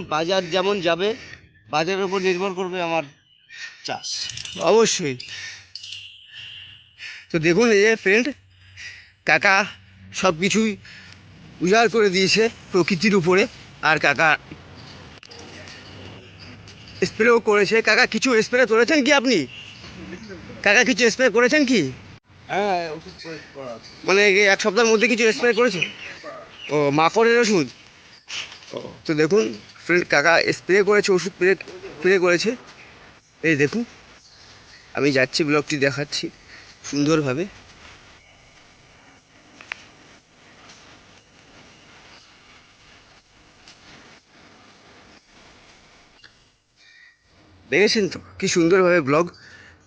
বাজার যেমন যাবে বাজারের উপর নির্ভর করবে আমার চাষ। অবশ্যই। তো দেখুন এই যে ফ্রেন্ড কাকা সব কিছুই উজাড় করে দিয়েছে প্রকৃতির উপরে আর কাকা স্প্রেও করেছে। কাকা কিছু স্প্রে করেছেন কি আপনি? কাকা কিছু স্প্রে করেছেন কি? হ্যাঁ। মানে এক সপ্তাহের মধ্যে কিছু স্প্রে করেছে? ও মাকড়ের ওষুধ? ও। তো দেখুন কাকা স্প্রে করেছে, ওষুধ স্প্রে স্প্রে করেছে। এই দেখুন, আমি যাচ্ছি, ব্লগটি দেখাচ্ছি সুন্দরভাবে। দেখেছেন তো, কি সুন্দরভাবে ব্লগ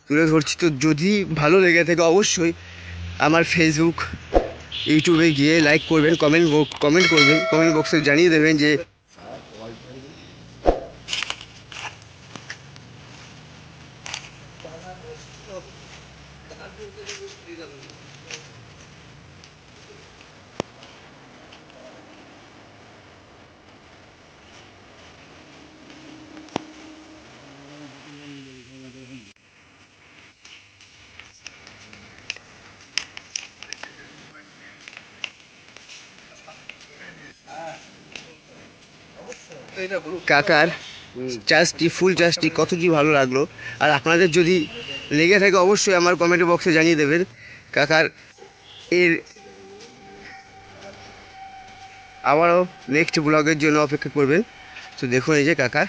তুলে ধরছি। তো যদি ভালো লেগে থাকে, অবশ্যই আমার ফেসবুক ইউটিউবে গিয়ে লাইক করবেন কমেন্ট কমেন্ট করবেন। কমেন্ট বক্সে জানিয়ে দেবেন যে কাকার চাষটি ফুল চাষটি কতটি ভালো লাগল। আর আপনাদের যদি লেগে থাকে অবশ্যই আমার কমেন্ট বক্সে জানিয়ে দেবেন। কাকার এর আবারও নেক্সট ব্লগের জন্য অপেক্ষা করবেন। তো দেখুন এই যে কাকার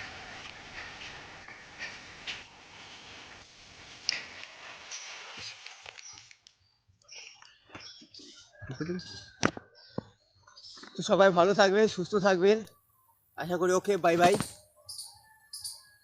তো সবাই ভালো থাকবেন, সুস্থ থাকবেন। আশা করি ওকে বাই বাই